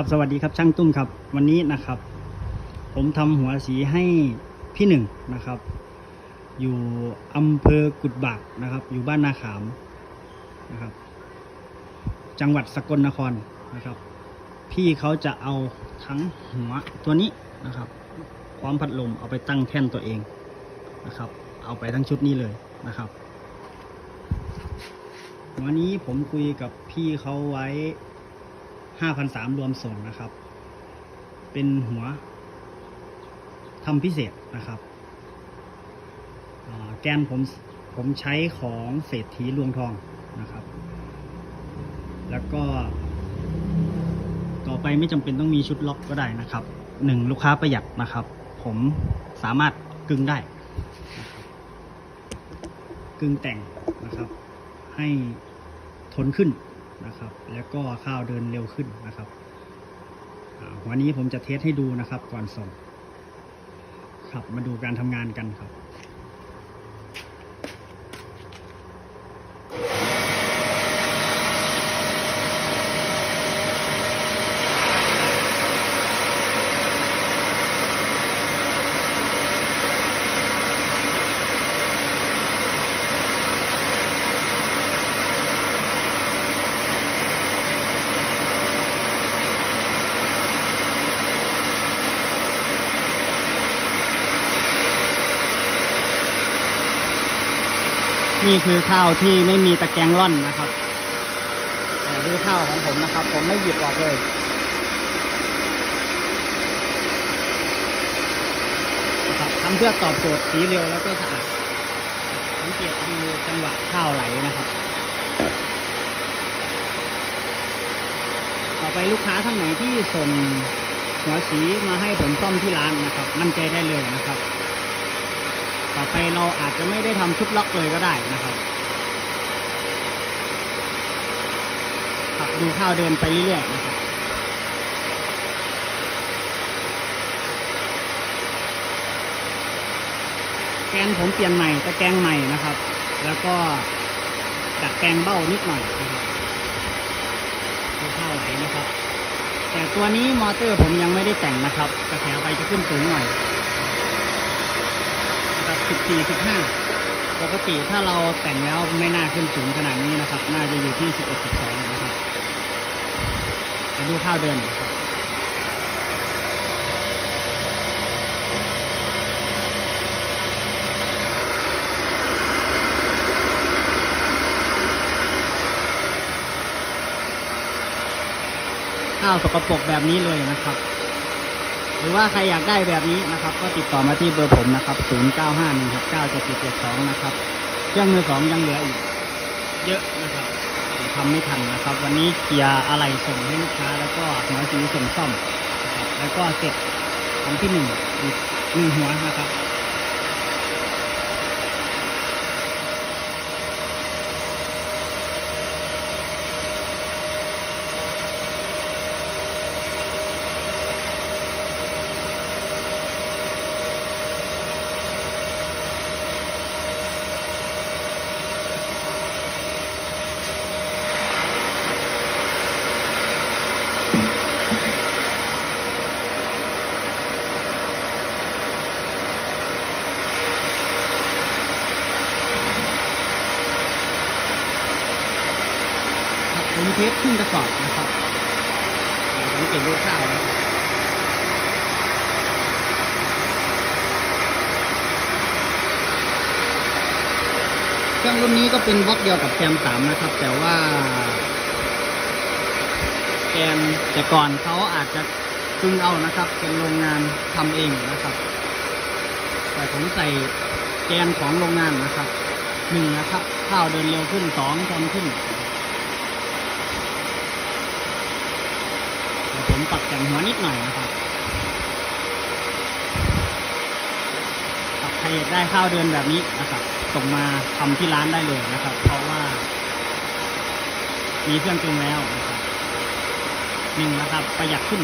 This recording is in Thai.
ครับสวัสดีครับช่างตุ้มครับวันนี้นะครับ ผมทำหัวสีให้พี่หนึ่งนะครับ อยู่อำเภอกุดบากนะครับ อยู่บ้านนาขามนะครับ จังหวัดสกลนครนะครับ พี่เขาจะเอาทั้งหัวตัวนี้นะครับพร้อมพัดลมเอาไปตั้งแท่นตัวเองนะครับ เอาไปทั้งชุดนี้เลยนะครับวันนี้ผมคุยกับพี่เขาไว้ 5,300รวมส่งนะครับ เป็นหัวทำพิเศษนะครับแกนผมผมใช้ของเศรษฐีลวงทองนะครับ แล้วก็ ต่อไปไม่จำเป็นต้องมีชุดล็อกก็ได้นะครับหนึ่งลูกค้าประหยัดนะครับ ผมสามารถกึ่งได้กึ่งแต่งนะครับ ให้ทนขึ้น นะครับ แล้วก็ข้าวเดินเร็วขึ้นนะครับวันนี้ผมจะเทสให้ดูนะครับก่อนส่งครับมาดูการทำงานกันครับ นี่คือข้าวที่ไม่มีตะแกรงร่อนนะครับแต่ดูข้าวของผมนะครับ ผมไม่หยิบออกเลยนะครับทำเพื่อตอบโจทย์สีเร็วแล้วก็สะอาดสังเกตดูจังหวะข้าวไหลนะครับ ต่อไปลูกค้าท่านไหนที่ส่งหัวสีมาให้ผมซ่อมที่ร้านนะครับ มั่นใจได้เลยนะครับ ต่อไปเราอาจจะไม่ได้ทำชุดล็อกเลยก็ได้นะครับขับดูข้าวเดินไปเรื่อยๆนะครับแกนผมเปลี่ยนใหม่ตะแกงใหม่นะครับ แล้วก็ดัดแปลงเบ้านิดหน่อยนะครับดูข้าวไหลนะครับ แต่ตัวนี้มอเตอร์ผมยังไม่ได้แต่งนะครับ กระแสไฟจะขึ้นสูงหน่อย นะครับ14 15ปกติถ้าเราแต่งแล้วไม่น่าขึ้นสูงขนาดนี้นะครับ น่าจะอยู่ที่11 12นะครับมาดูข้าวเดินครับข้าวสกปรกแบบนี้เลยนะครับ หรือว่าใครอยากได้แบบนี้นะครับ ก็ติดต่อมาที่เบอร์ผมนะครับ 0951697772 นะครับ เครื่องมือสองยังเหลืออีก เยอะนะครับทำไม่ทันนะครับ วันนี้เคลียร์อะไรส่งให้ลูกค้า แล้วก็หัวสีส่งซ่อม แล้วก็เสร็จของที่หนึ่งอีกหนึ่งหัวนะครับ เทสขึ้นกระสอบนะครับสังเกตดูข้าวนะครับเครื่องรุ่นนี้ก็เป็นบล็อกเดียวกับแคมสามนะครับ แต่ว่าแกนแต่ก่อนเขาอาจจะคึงเอานะครับ เป็นโรงงานทำเองนะครับ แต่ผมใส่แกนของโรงงานนะครับหนึ่งนะครับ ข้าวเดินเร็วขึ้นสองทนขึ้น เดี๋ยว ผมปรับแต่งหัวนิดหน่อยนะครับครับใครอยากได้ข้าวเดือนแบบนี้นะครับ ส่งมาทำที่ร้านได้เลยนะครับ เพราะว่า มีเครื่องปรุงแล้วนะครับหนึ่งนะครับ ประหยัดขึ้น